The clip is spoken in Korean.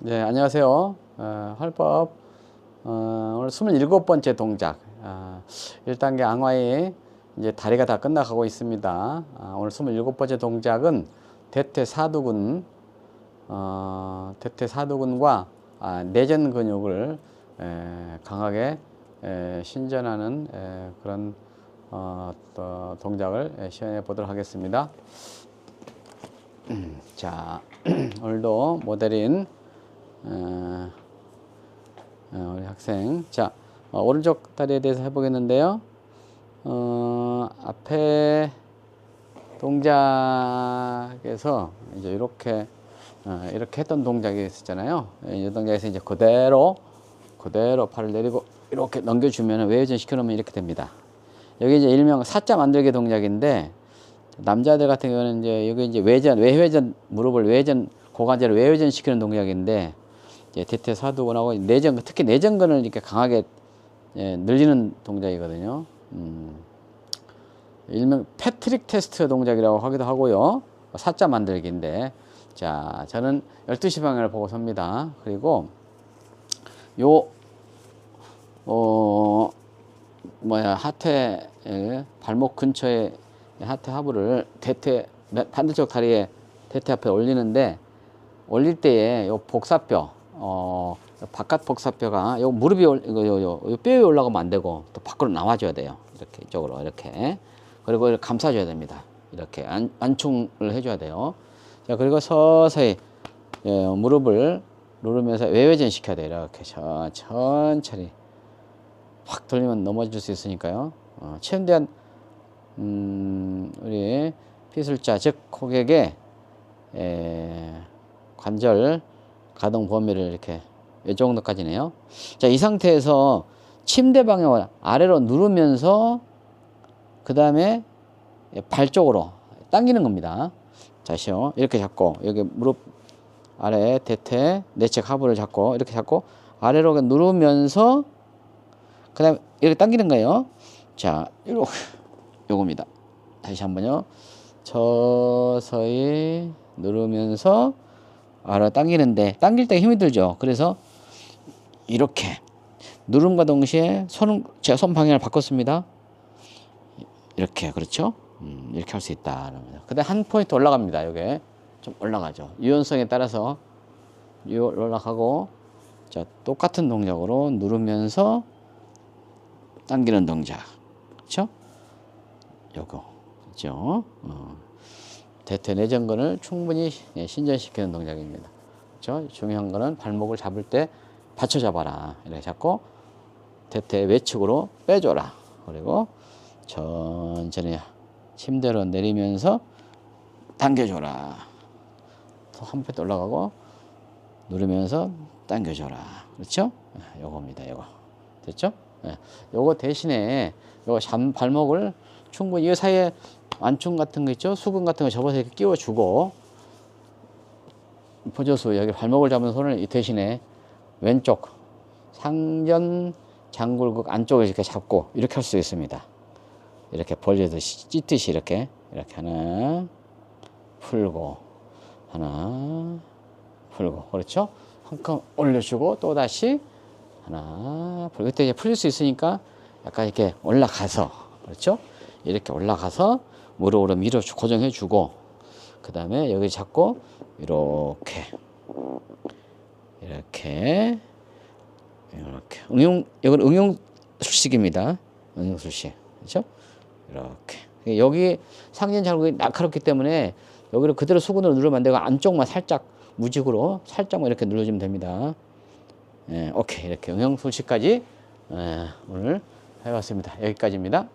네, 안녕하세요. 어, 활법 어, 오늘 27번째 동작. 아, 1단계 앙화의 이제 다리가 다 끝나가고 있습니다. 아, 오늘 27번째 동작은 대퇴 사두근, 어, 대퇴 사두근과 아, 내전 근육을 에, 강하게 에, 신전하는 에, 그런 어, 또 동작을 에, 시연해 보도록 하겠습니다. 자, 오늘도 모델인 어, 어, 우리 학생. 자, 어, 오른쪽 다리에 대해서 해보겠는데요. 어, 앞에 동작에서 이제 이렇게 어, 이렇게 했던 동작이 있었잖아요. 예, 이 동작에서 이제 그대로 그대로 팔을 내리고 이렇게 넘겨주면 외회전 시켜놓으면 이렇게 됩니다. 여기 이제 일명 사자 만들기 동작인데 남자들 같은 경우는 이제 여기 이제 외전 외회전 무릎을 외전 고관절을 외회전 시키는 동작인데 이제 대퇴 사두근하고 내전 특히 내전근을 이렇게 강하게 예, 늘리는 동작이거든요. 음, 일명 패트릭 테스트 동작이라고 하기도 하고요. 사자 만들기인데 자 저는 12시 방향을 보고 섭니다. 그리고 요 어, 뭐야 하태 예, 발목 근처에 하태 하부를 대퇴 반대쪽 다리에 대퇴 앞에 올리는데 올릴 때에 요 복사뼈 어 바깥 복사뼈가 요 무릎이 올 이거 요, 요, 요 뼈에 올라가면 안 되고 또 밖으로 나와줘야 돼요. 이렇게 이쪽으로 이렇게. 그리고 이렇게 감싸줘야 됩니다. 이렇게 안, 안충을 해줘야 돼요. 자 그리고 서서히 예, 무릎을 누르면서 외회전 시켜야 돼요. 이렇게 천, 천천히 확 돌리면 넘어질 수 있으니까요. 어, 최대한 음, 우리 피술자 즉 고객의 에, 관절 가동 범위를 이렇게 이 정도까지네요. 자, 이 상태에서 침대 방향을 아래로 누르면서 그 다음에 발 쪽으로 당기는 겁니다. 다시요. 이렇게 잡고 여기 무릎 아래 대퇴 내측 하부를 잡고 이렇게 잡고 아래로 누르면서 그 다음에 이렇게 당기는 거예요. 자, 이렇게 요겁니다. 다시 한번요. 서서히 누르면서 아래 당기는데 당길 때 힘이 들죠. 그래서 이렇게 누름과 동시에 손 제가 손 방향을 바꿨습니다. 이렇게 그렇죠? 음, 이렇게 할 수 있다. 근데 한 포인트 올라갑니다. 이게 좀 올라가죠. 유연성에 따라서 유 올라가고 자 똑같은 동작으로 누르면서 당기는 동작, 그렇죠? 요거 있죠. 어. 대퇴 내전근을 충분히 예, 신전시키는 동작입니다. 그렇죠? 중요한 거는 발목을 잡을 때 받쳐 잡아라. 이렇게 잡고 대퇴 외측으로 빼줘라. 그리고 천천히 침대로 내리면서 당겨줘라. 한번 올라가고 누르면서 당겨줘라. 그렇죠? 예, 요겁니다. 요거 됐죠? 예. 요거 대신에 잠 발목을 충분히 이 사이에 안충 같은 거 있죠? 수근 같은 거 접어서 이렇게 끼워주고 보조수 여기 발목을 잡은 손을 이 대신에 왼쪽 상전 장굴극 안쪽을 이렇게 잡고 이렇게 할 수 있습니다. 이렇게 벌리듯이 찢듯이 이렇게 이렇게 하나 풀고 하나 풀고 그렇죠? 한 칸 올려주고 또 다시 하나 풀고 그때 이제 풀릴 수 있으니까 약간 이렇게 올라가서 그렇죠? 이렇게 올라가서 무릎 으로 밀어 고정해 주고 그 다음에 여기 잡고 이렇게 이렇게 이렇게. 응용 이건 응용 술식입니다. 응용 술식. 그렇죠? 이렇게. 여기 상전 자국이 날카롭기 때문에 여기를 그대로 수근으로 누르면 안 되고 안쪽만 살짝 무직으로 살짝만 이렇게 눌러주면 됩니다. 예, 오케이. 이렇게 응용 술식까지 예, 오늘 해봤습니다. 여기까지입니다.